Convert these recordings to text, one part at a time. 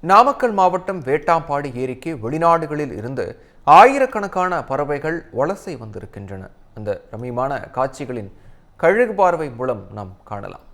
நாமக்கல் மாவட்டம் வேட்டாம்பாடி ஏரிக்கு வெளிநாடுகளில் இருந்து ஆயிரக்கணக்கான பறவைகள் வலசை வந்திருக்கின்றன. அந்த ரம்மியமான காட்சிகளின் கழுகு பார்வை மூலம் நாம் காணலாம்.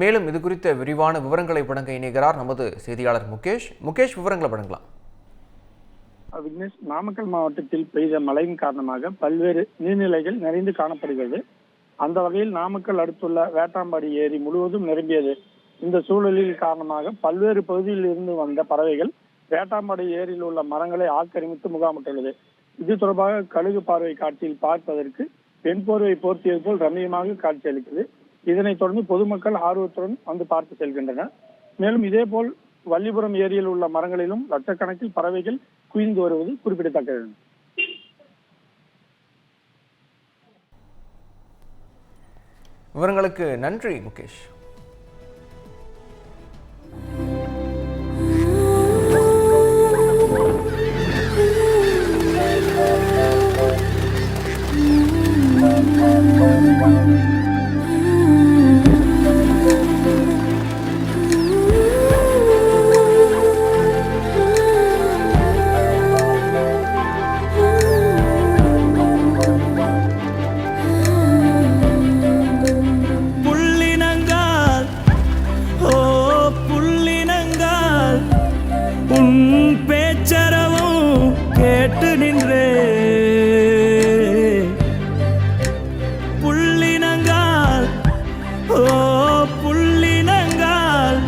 மேலும் இது குறித்த விரிவான விவரங்களை வழங்க இணைகிறார் நமது செய்தியாளர் முகேஷ். முகேஷ் விவரங்களை வழங்கலாம். விக்னேஷ் நாமக்கல் மாவட்டத்தில் பெய்த மழையின் காரணமாக பல்வேறு நீர்நிலைகள் நிறைந்து காணப்படுகிறது. அந்த வகையில் நாமக்கல் அடுத்துள்ள வேட்டாம்பாடி ஏரி முழுவதும் நிரம்பியது. இந்த சூழலில் காரணமாக பல்வேறு பகுதியில் இருந்து வந்த பறவைகள் வேட்டாம்பாடி ஏரியில் உள்ள மரங்களை ஆக்கிரமித்து முகாமிட்டுள்ளது. இது தொடர்பாக கழுகு பார்வை காட்சியில் பார்ப்பதற்கு பெண் போர்வை போர்த்தியது போல் ரம்மியமாக காட்சியளிக்கிறது இதனைத் தொடர்ந்து பொதுமக்கள் ஆர்வத்துடன் வந்து பார்த்து செல்கின்றனர். மேலும் இதேபோல் வள்ளிபுரம் ஏரியில் உள்ள மரங்களிலும் லட்சக்கணக்கில் பறவைகள் குவிந்து வருவது குறிப்பிடத்தக்கது. விவரங்களுக்கு நன்றி முகேஷ். கேட்டு புள்ளினங்கால் ஓ புள்ளினங்கால்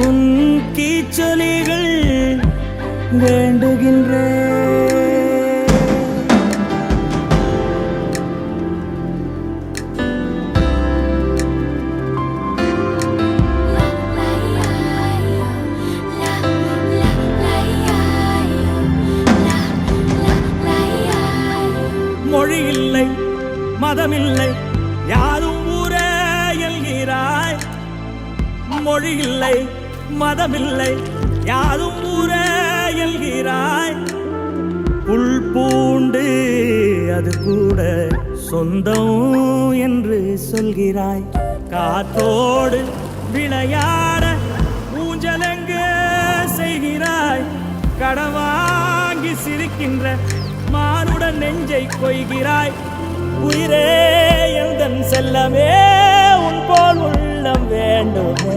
உன் கீச்சொலிகள் வேண்டுகின்றே. மொழி இல்லை மதமில்லை யாரும் ஊரே எல்கிறாய் மொழி இல்லை மதமில்லை யாரும் ஊரே எல்கிறாய் புல் பூண்டு அது கூட சொந்தம் என்று சொல்கிறாய். காத்தோடு விளையாட ஊஞ்சலங்கு செய்கிறாய். கடவாங்கி சிரிக்கின்ற மானுடன் நெஞ்சை கொய்கிறாய். உயிரே எந்தன் செல்லமே உன் போல் உள்ளம் வேண்டுமே.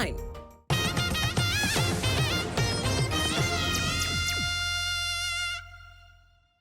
time.